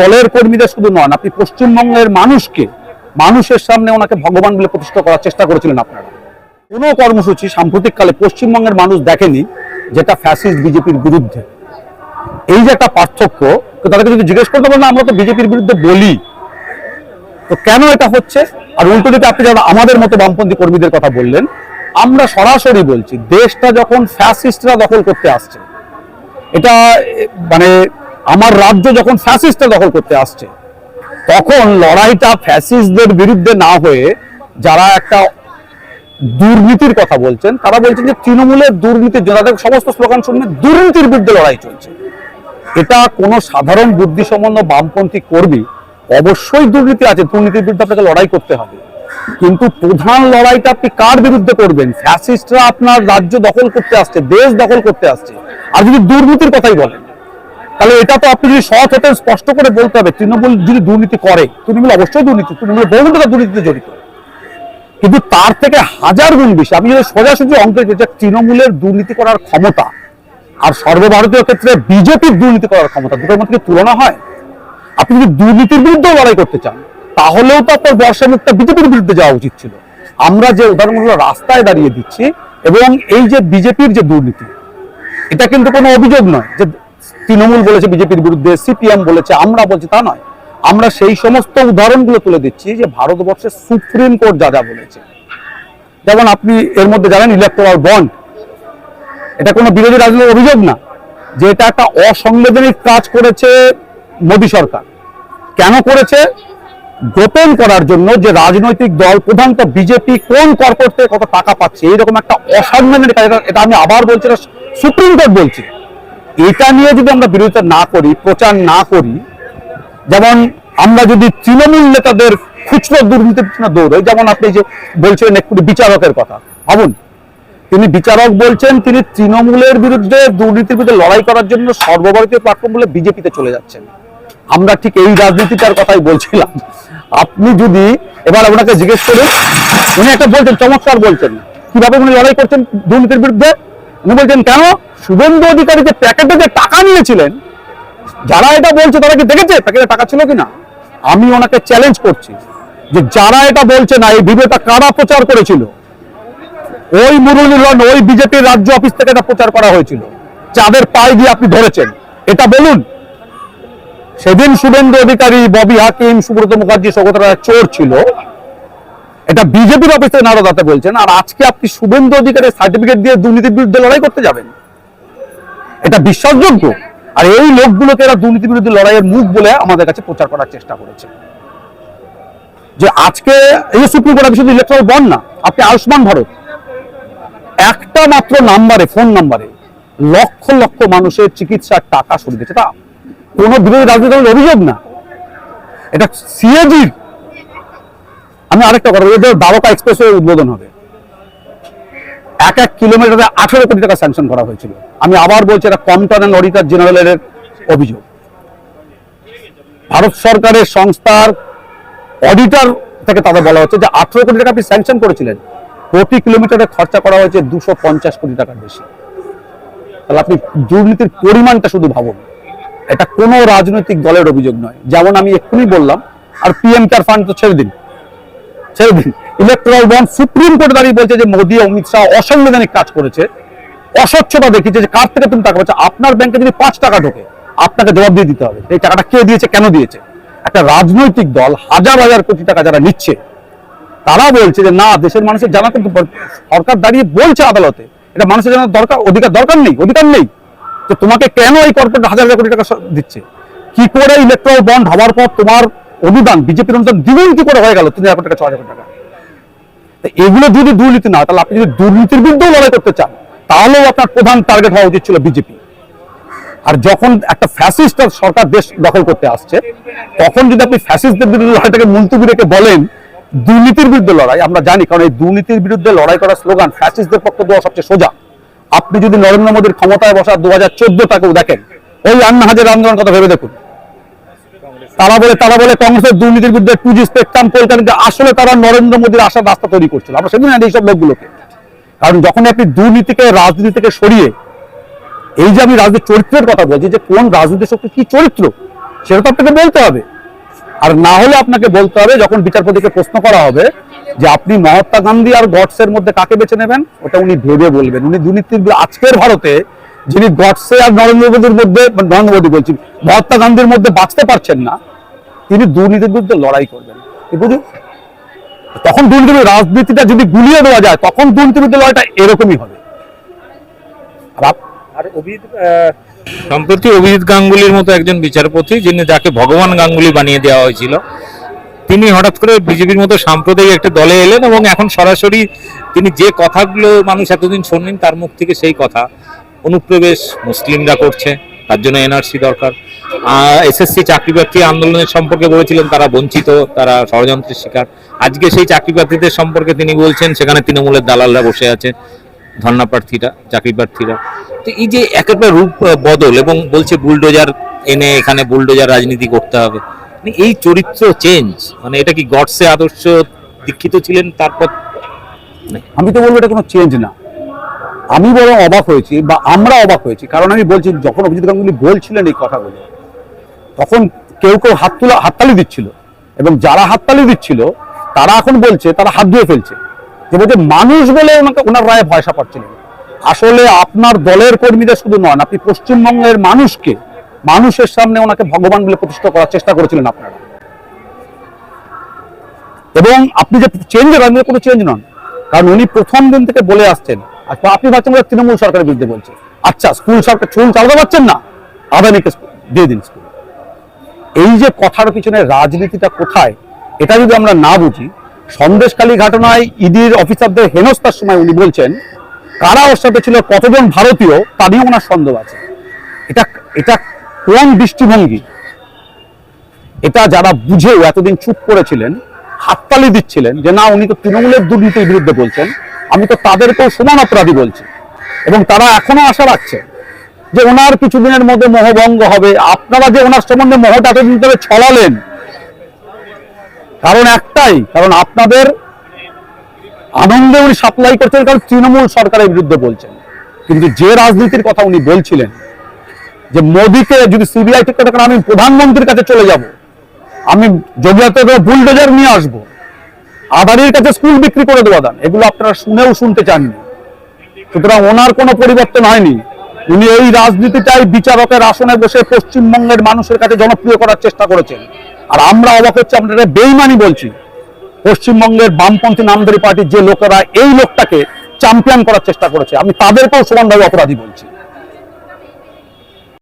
দলের কর্মীদের শুধু নন, আপনি পশ্চিমবঙ্গের মানুষকে, মানুষের সামনে ওনাকে ভগবান বলে প্রতিষ্ঠা করার চেষ্টা করেছিলেন আপনারা। কোনো কর্মসূচি সাম্প্রতিককালে পশ্চিমবঙ্গের মানুষ দেখেনি যেটা ফ্যাসিস্ট বিজেপির বিরুদ্ধে। এই যে একটা পার্থক্য, তো তাদেরকে যদি জিজ্ঞেস করতে পারেন আমরা তো বিজেপির বিরুদ্ধে বলি। তো কেন এটা হচ্ছে? আর উল্টো দিকে আপনি যারা আমাদের মতো বামপন্থী কর্মীদের কথা বললেন, আমরা সরাসরি বলছি, দেশটা যখন ফ্যাসিস্টরা দখল করতে আসছে, এটা মানে আমার রাজ্য যখন ফ্যাসিস্টরা দখল করতে আসছে, তখন লড়াইটা ফ্যাসিস্টদের বিরুদ্ধে না হয়ে যারা একটা দুর্নীতির কথা বলছেন, তারা বলছেন যে তৃণমূলের দুর্নীতির জন্য সমস্ত স্লোগান শুনলে দুর্নীতির বিরুদ্ধে লড়াই চলছে। এটা কোনো সাধারণ বুদ্ধিসম্পন্ন বামপন্থী কর্মী, অবশ্যই দুর্নীতি আছে, দুর্নীতির বিরুদ্ধে আপনাকে লড়াই করতে হবে। কিন্তু প্রধান লড়াইটা আপনি কার বিরুদ্ধে করবেন? ফ্যাসিস্টরা আপনার রাজ্য দখল করতে আসছে, দেশ দখল করতে আসছে। আর যদি দুর্নীতির কথাই বলেন তাহলে এটা তো আপনি যদি সৎ হতেন, স্পষ্ট করে বলতে হবে, তৃণমূল যদি দুর্নীতি করে, তৃণমূল অবশ্যই দুর্নীতি তৃণমূলের বহু টাকা দুর্নীতিতে জড়িত। কিন্তু তার থেকে হাজার গুণ বেশি, আমি যদি সোজাসুজি অঙ্ক যে তৃণমূলের দুর্নীতি করার ক্ষমতা আর সর্বভারতীয় ক্ষেত্রে বিজেপির দুর্নীতি করার ক্ষমতা, দুটোর মধ্যে তুলনা হয়? আপনি যদি দুর্নীতির বিরুদ্ধেও লড়াই করতে চান, তাহলেও তো আপনার বর্ষা মুক্তা বিজেপির বিরুদ্ধে যাওয়া উচিত ছিল। আমরা যে উদাহরণগুলো রাস্তায় দাঁড়িয়ে দিচ্ছি এবং এই যে বিজেপির যে দুর্নীতি, এটা কিন্তু কোনো অভিযোগ নয় যে তৃণমূল বলেছে, বিজেপির বিরুদ্ধে, সিপিএম বলেছে, আমরা বলছি তা নয়। আমরা সেই সমস্ত উদাহরণগুলো তুলে দিচ্ছি যে ভারতবর্ষের সুপ্রিম কোর্ট যা যা বলেছে। যেমন আপনি এর মধ্যে জানেন ইলেকট্রাল বন্ড এটা কোনো বিরোধী রাজনৈতিক অভিযোগ না। যে এটা একটা অসংবিধানিক কাজ করেছে মোদী সরকার। কেন করেছে? গোপন করার জন্য যে রাজনৈতিক দল প্রধানত বিজেপি, কোন কর্পোরেট থেকে কত টাকা পাচ্ছে? এইরকম একটা অসংবিধানিক কাজ। এটা- আমি আবার বলছি সুপ্রিম কোর্ট বলছে। এটা নিয়ে যদি আমরা বিরোধিতা না করি, প্রচার না করি, যেমন আমরা যদি তৃণমূল নেতাদের খুচরো দুর্নীতির পিছনে দৌড়ই, যেমন আপনি যে বলছিলেন একটু বিচারকের কথা, ভাবুন, তিনি বিচারক বলছেন, তিনি তৃণমূলের বিরুদ্ধে দুর্নীতির বিরুদ্ধে লড়াই করার জন্য সর্বভারতীয় প্ল্যাটফর্ম বলে বিজেপিতে চলে যাচ্ছেন। আমরা ঠিক এই রাজনীতিটার কথাই বলছিলাম। আপনি যদি, এবার আপনাকে জিজ্ঞেস করুন উনি একটা বলছেন, চমৎকার বলছেন, কীভাবে উনি লড়াই করছেন দুর্নীতির বিরুদ্ধে? উনি বলছেন, কেন? শুভেন্দু অধিকারী যে প্যাকেটে যে টাকা নিয়েছিলেন, যারা এটা বলছে তারা কি দেখেছে? প্যাকেটে টাকা ছিল কিনা? আমি ওনাকে চ্যালেঞ্জ করছি যে যারা এটা বলছে না, এই ভিডিওটা কারা প্রচার করেছিল? ওই মুরলীধরন ওই বিজেপির রাজ্য অফিস থেকে এটা প্রচার করা হয়েছিল। যাদের পায়ে দিয়ে আপনি ধরেছেন, এটা বলুন। সেদিন শুভেন্দু অধিকারী, ববি হাকিম, সুব্রত মুখার্জি সৌগত রায় চোর ছিল। এটা বিজেপির অফিস নারদাতে বলছেন, আর আজকে আপনি শুভেন্দু অধিকারের সার্টিফিকেট দিয়ে দুর্নীতির বিরুদ্ধে লড়াই করতে যাবেন? এটা বিশ্বাসযোগ্য? আর এই লোকগুলোকে এরা দুর্নীতির বিরুদ্ধে লড়াইয়ের মুখ বলে আমাদের কাছে প্রচার করার চেষ্টা করেছে। যে আজকে এই সুপ্রিম কোর্ট শুধু ইলেকট্রাল বন্ড না, আপনি আয়ুষ্মান ভারত, একটা মাত্র নাম্বারে ফোন নাম্বারে লক্ষ লক্ষ মানুষের চিকিৎসার টাকা সরিয়ে দিচ্ছে তা কোনো বিরোধী রাজনৈতিক দলের অভিযোগ না? এটা সিএজির আমি আরেকটা কথা বলি, দ্বারকা এক্সপ্রেস উদ্বোধন হবে। এক এক কিলোমিটারে আঠারো কোটি টাকা স্যাংশন করা হয়েছিল। আমি আবার বলছি এটা কমটন অ্যান্ড অডিটার জেনারেলের অভিযোগ। ভারত সরকারের সংস্থার অডিটর থেকে তাদের বলা হচ্ছে যে আঠারো কোটি টাকা আপনি স্যাংশন করেছিলেন। প্রতি কিলোমিটারে খরচা করা হয়েছে দুশো পঞ্চাশ কোটি টাকার বেশি। তাহলে আপনি দুর্নীতির পরিমাণটা শুধু ভাবুন। এটা কোনো রাজনৈতিক দলের অভিযোগ নয়। যেমন আমি এক্ষুনি বললাম আর পিএম কেয়ার ফান্ড তো ছেড়ে দিন। ছেড়ে দিন। ইলেকট্রাল বন্ড সুপ্রিম কোর্ট দাঁড়িয়ে বলছে যে মোদী অমিত শাহ অসাংবিধানিক কাজ করেছে, অস্বচ্ছতা যে কার থেকে তুমি টাকা পাচ্ছ, আপনার ব্যাংকে যদি পাঁচ টাকা ঢোকে, আপনাকে জবাব দিয়ে দিতে হবে। এই টাকাটা কে দিয়েছে, কেন দিয়েছে? একটা রাজনৈতিক দল হাজার হাজার কোটি টাকা যারা নিচ্ছে, তারা বলছে যে না, দেশের মানুষের জানা কিন্তু সরকার দাঁড়িয়ে বলছে আদালতে, এটা মানুষের জানার দরকার, অধিকার দরকার নেই, অধিকার নেই। তো তোমাকে কেন এই কর্পোরেট হাজার হাজার কোটি টাকা দিচ্ছে? কি করে ইলেকট্রাল বন্ড হওয়ার পর তোমার অনুদান বিজেপির অনুদান দ্বিগুণ কি করে হয়ে গেল? তিন হাজার টাকা, ছ হাজার টাকা। এগুলো যদি দুর্নীতি না, তাহলে আপনি যদি দুর্নীতির বিরুদ্ধেও লড়াই করতে চান, তাহলেও আপনার প্রধান টার্গেট হওয়া উচিত ছিল বিজেপি। আর যখন একটা ফ্যাসিস্ট সরকার দেশ দখল করতে আসছে, তখন যদি আপনি ফ্যাসিস্টদের বিরুদ্ধে লড়াইটাকে মুলতুবি রেখে বলেন, দুর্নীতির বিরুদ্ধে লড়াই, আমরা জানি, কারণ এই দুর্নীতির বিরুদ্ধে লড়াই করার স্লোগান ফ্যাসিস্টদের পক্ষে দেওয়া সবচেয়ে সোজা। আপনি যদি নরেন্দ্র মোদীর ক্ষমতায় বসা দু হাজার চোদ্দটাকেও দেখেন, ওই আন্না হাজার আন্দোলন কথা ভেবে দেখুন। তারা বলে তারা বলে কংগ্রেসের দুর্নীতির বিরুদ্ধে টু জি স্পেকট্রাম কলকাতা আসলে তারা নরেন্দ্র মোদীর আসার রাস্তা তৈরি করছিল। আমরা সেদিন জানি এইসব লোকগুলোকে। কারণ যখন আপনি দুর্নীতিকে রাজনীতি থেকে সরিয়ে, এই যে আমি রাজনীতির চরিত্রের কথা বলছি, যে কোন রাজনীতি শক্তি, কি চরিত্র, সেটা তো আপনাকে বলতে হবে। আর না হলে আপনাকে বলতে হবে, যখন বিচারপতিকে প্রশ্ন করা হবে, যে আপনি মহাত্মা গান্ধী আর গডসের মধ্যে কাকে বেছে নেবেন, ওটা উনি ভেবে বলবেন। উনি দুর্নীতির আজকের ভারতে যিনি গডসে আর নরেন্দ্র মোদীর মধ্যে নরেন্দ্র মোদী বলছি, মহাত্মা গান্ধীর মধ্যে বাঁচতে পারছেন না, তিনি দুর্নীতির বিরুদ্ধে লড়াই করবেন। তখন দুর্নীতির রাজনীতিটা যদি গুলিয়ে দেওয়া যায়, তখন দুর্নীতির বিরুদ্ধে লড়াইটা এরকমই হবে। আর সম্প্রতি অভিজিৎ গাঙ্গুলির মতো একজন বিচারপতি, যিনি যাকে ভগবান গাঙ্গুলি বানিয়ে দেওয়া হয়েছিল, তিনি হঠাৎ করে বিজেপির মতো সাম্প্রদায়িক একটা দলে এলেন এবং এখন সরাসরি তিনি যে কথাগুলো মানুষ এতদিন শোনেন, তার মুখ থেকে সেই কথা। অনুপ্রবেশ মুসলিমরা করছে, তার জন্য এনআরসি দরকার। এসএসসি চাকরি প্রার্থী আন্দোলনের সম্পর্কে বলেছিলেন, তারা বঞ্চিত, তারা ষড়যন্ত্রের শিকার। আজকে সেই চাকরি প্রার্থীদের সম্পর্কে তিনি বলছেন, সেখানে তৃণমূলের দালালরা বসে আছে, ধর্ণা প্রার্থীরা, চাকরি প্রার্থীরা। তো এই যে এক একটা রূপ বদল এবং বলছে বুলডোজার এনে এখানে বুলডোজার রাজনীতি করতে হবে মানে এই চরিত্র চেঞ্জ মানে এটা কি গডসে আদর্শ দীক্ষিত ছিলেন তারপর? আমি তো বলব এটা কোনো চেঞ্জ না। আমি বরং অবাক হয়েছি বা আমরা অবাক হয়েছি, কারণ আমি বলছি যখন অভিজিৎ গাঙ্গুলি বলছিলেন এই কথাগুলো, তখন কেউ কেউ হাত তুলা, হাততালি দিচ্ছিল। এবং যারা হাততালি দিচ্ছিল, তারা এখন বলছে, তারা হাত ধুয়ে ফেলছে। যে বলছে, মানুষ বলে ওনাকে, ওনার রায়ে ভয়সা পাচ্ছিলেন আসলে আপনার দলের কর্মীদের শুধু নন, আপনি পশ্চিমবঙ্গের মানুষকে, মানুষের সামনে ওনাকে ভগবান বলে প্রতিষ্ঠা করার চেষ্টা করেছিলেন আপনারা। এবং আপনি যে চেঞ্জ রাজনীতি কোনো চেঞ্জ নন, কারণ উনি প্রথম দিন থেকে বলে আসছেন আর আপনি ভাবছেন তৃণমূল সরকারের বিরুদ্ধে বলছে। আচ্ছা স্কুল সরকার স্কুল চালাতে পারছেন না? আদানিকে দিয়ে দিন স্কুল। এই যে কথার পিছনে রাজনীতিটা কোথায়, এটা যদি আমরা না বুঝি, সন্দেশখালী ঘটনায় ইডির অফিসারদের হেনস্থার সময় উনি বলছেন, কারা ওর সাথে ছিল, কতজন ভারতীয় তা নিয়ে ওনার সন্দেহ আছে। এটা এটা কোন দৃষ্টিভঙ্গি? এটা যারা বুঝেও এতদিন চুপ করেছিলেন হাততালি দিচ্ছিলেন যে, না, উনি তো তৃণমূলের দুর্নীতির বিরুদ্ধে বলছেন। আমি তো তাদেরকেও সমান অপরাধী বলছি। এবং তারা এখনও আশা রাখছে যে, ওনার কিছুদিনের মধ্যে মোহভঙ্গ হবে। আপনারা যে ওনার সম্বন্ধে মোহটা এতদিন ধরে ছড়ালেন, কারণ একটাই, কারণ আপনাদের আনন্দে উনি সাপ্লাই করছেন, কারণ তৃণমূল সরকারের বিরুদ্ধে বলছেন। কিন্তু যে রাজনীতির কথা উনি বলছিলেন, যে, মোদীকে যদি সিবিআই ঠিক করে আমি প্রধানমন্ত্রীর কাছে চলে যাব আমি যোগিয়াতে বুলডোজার নিয়ে আসব, আদানির কাছে স্কুল বিক্রি করে দেওয়া দান এগুলো আপনারা শুনেও শুনতে চাননি। সুতরাং ওনার কোনো পরিবর্তন হয়নি। উনি এই রাজনীতিটাই বিচারকের আসনে বসে পশ্চিমবঙ্গের মানুষের কাছে জনপ্রিয় করার চেষ্টা করেছেন। আর আমরা অবাক হচ্ছে আপনারা বেইমানি বলছি। পশ্চিমবঙ্গের বামপন্থী নামধারী পার্টির যে লোকেরা এই লোকটাকে চ্যাম্পিয়ন করার চেষ্টা করেছে, আমি তাদেরকেও সমানভাবে অপরাধী বলছি।